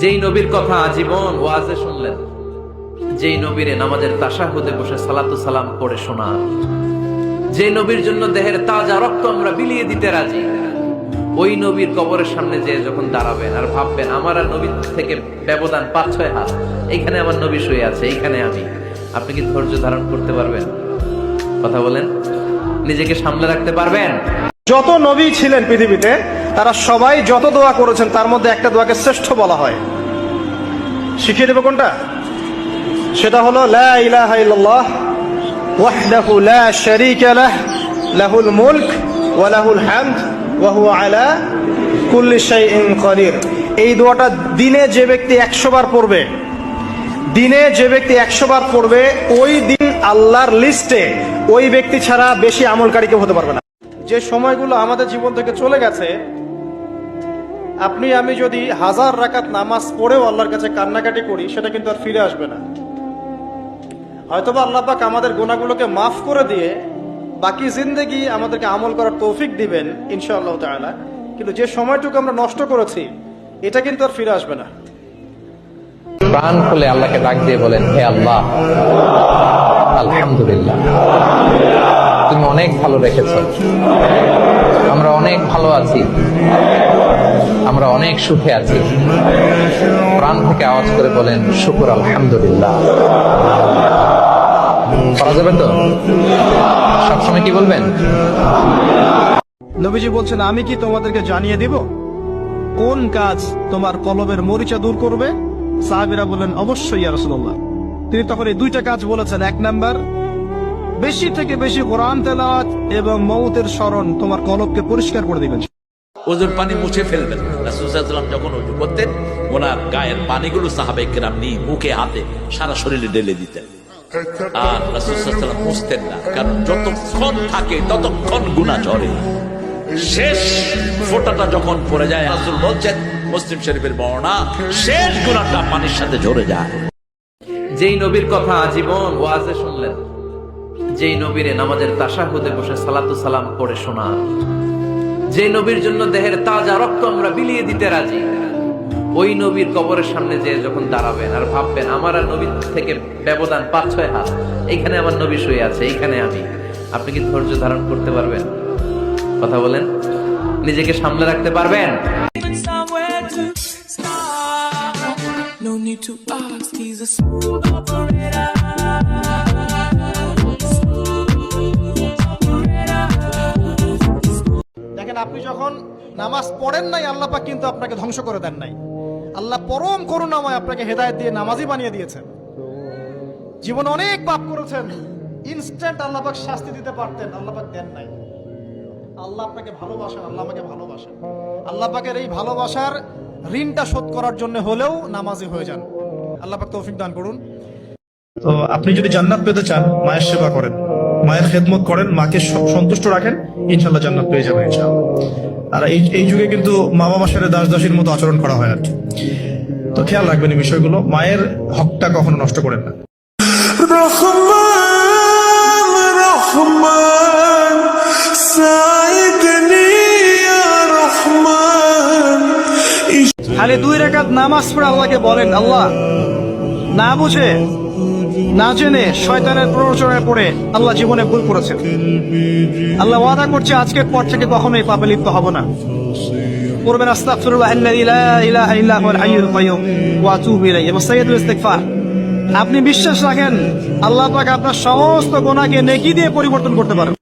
যেই নবীর কথা আজীবন ওয়াজে শুনলেন, যেই নবীরে নামাজের তাসা তাসাহুদে বসে সালাতু সালাম পড়ে শোনা যে নবীর জন্য দেহের তাজা রক্ত আমরা বিলিয়ে দিতে রাজি, ওই নবীর কবরের সামনে যে যখন দাঁড়াবেন আর ভাববেন, আমার আর নবীর থেকে ব্যবধান পাঁচ ছয় হাত, এইখানে আমার নবী শুয়ে আছে, এইখানে আমি। আপনি কি ধৈর্য ধারণ করতে পারবেন? কথা বলেন। নিজেকে সামলে রাখতে পারবেন? যত নবী ছিলেন পৃথিবীতে তারা সবাই যত দোয়া করেছেন, তার মধ্যে একটা দোয়াকে শ্রেষ্ঠ বলা হয়। শিখিয়ে দেবো কোনটা? সেটা হলো, লা ইলাহা ইল্লাল্লাহ লাহুল মুলক ওয়া লাহুল হামদ, ওয়া হুয়া আলা কুল্লি শাইইন কাদির। এই দোয়াটা দিনে যে ব্যক্তি 100 বার পড়বে, দিনে যে ব্যক্তি 100 বার পড়বে, ওই দিন আল্লাহর লিস্টে ওই ব্যক্তি ছাড়া বেশি আমলকারী কেউ হতে পারবে না। যে সময়গুলো আমাদের জীবন থেকে চলে গেছে, আপনি, আমি যদি হাজার রাকাত নামাজ পড়েও আল্লাহর কাছে কান্নাকাটি করি, সেটা কিন্তু আর ফিরে আসবে না। হয়তোবা আল্লাহ পাক আমাদের গুণাগুলোকে মাফ করে দিয়ে বাকি জিন্দেগি আমাদেরকে আমল করার তৌফিক দিবেন, ইনশাআল্লাহ তাআলা। কিন্তু যে সময়টুকু আমরা নষ্ট করেছি, এটা কিন্তু আর ফিরে আসবে না। প্রাণ খুলে আল্লাহকে ডাক দিয়ে বলেন, হে আল্লাহ, আলহামদুলিল্লাহ। তুমি অনেক ভালো রেখেছ। আমরা অনেক ভালো আছি। আমরা অনেক সুখে আছি। প্রাণ থেকে আওয়াজ করে বলেন, শুকুর আলহামদুলিল্লাহ। করা যাবে তো? সবসময় কি বলবেন? নবীজি বলছেন, আমি কি তোমাদেরকে জানিয়ে দিব? কোন কাজ তোমার কলবের মরিচা দূর করবে? সাহাবিরা বলেন অবশ্যই তিনি তখন এই দুইটা কাজ বলেছেন। এক নাম্বার বেশি থেকে বেশি কোরআন তেলাওয়াত এবং মৌতের স্মরণ তোমার কলবকে পরিষ্কার করে দিবেন। ওজোর পানি মুছে ফেলবেন। রাসুলাম যখন উজু করতেন ওনার গায়ের পানিগুলো সাহাবাইকেরাম নিয়ে মুখে হাতে সারা শরীরে ঢেলে দিতেন। আর রাসুলাম মুছতেন না কারণ যতক্ষণ থাকে ততক্ষণ গুণা ঝরে শেষ ফোঁটাটা যখন পড়ে যায় রাসুল বলছেন মুসলিম শরীফের বর্ণনা শেষ গুণাটা পানির সাথে ঝরে যায়। যেই নবীর কথা আজীবন ওয়াজে শুনলেন। যেই নবীরে নামাজের তাসাহুদে বসে সালাতু সালাম পড়ে শোনা। যে নবীর জন্য দেহের তাজা রক্ত আমরা বিলিয়ে দিতে রাজি। ওই নবীর কবরের সামনে যে যখন দাঁড়াবেন আর ভাববেন আমার আর নবীর থেকে ব্যবধান পাঁচ ছয় হাত এইখানে আমার নবী শুয়ে আছে এইখানে আমি। আপনি কি ধৈর্য ধারণ করতে পারবেন? কথা বলেন। নিজেকে সামলে রাখতে পারবেন. No need to ask, he's a smooth operator. আপনি যখন নামাজ পড়েন নাই আল্লাপাক কিন্তু আপনাকে ধ্বংস করে দেন নাই। আল্লাহ পরম করুণাময় আপনাকে হেদায়েত দিয়ে নামাজি বানিয়ে দিয়েছেন। জীবনে অনেক পাপ করেছেন ইনস্ট্যান্ট আল্লাহ পাক শাস্তি দিতে পারতেন, আল্লাহ পাক দেন নাই। আল্লাহ আপনাকে ভালোবাসেন, আল্লাহ আমাকে ভালোবাসেন। আল্লাহ পাকের এই ভালোবাসার ঋণটা শোধ করার জন্য হলেও নামাজি হয়ে যান। আল্লাপাক তৌফিক দান করুন। তো আপনি যদি জান্নাত পেতে চান, মায়ের সেবা করেন। মায়ের খেদমত করেন মাকে সন্তুষ্ট রাখেন ইনশাল্লাহ জান্নাত পেয়ে যাবেন আর এই এই যুগে কিন্তু মা বাবা সাথে দাস দাসীর মতো আচরণ করা হয় আর কি। তো খেয়াল রাখবেন এই বিষয়গুলো মায়ের হকটা কখনো নষ্ট করেন না। খালি দুই রেখাত নামাজ পড়ে আল্লাহকে বলেন আল্লাহ না বুঝে না জেনে শয়তানের প্ররোচনায় পড়ে আল্লাহ জীবনে ভুল করেছেন। আল্লাহ ওয়াদা করছে, আজকের পর থেকে কখনোই পাপে লিপ্ত হব না। পড়বেন আপনি বিশ্বাস রাখেন, আল্লাহ পাক আপনার সমস্ত গোনাকে নেকি দিয়ে পরিবর্তন করতে পারেন।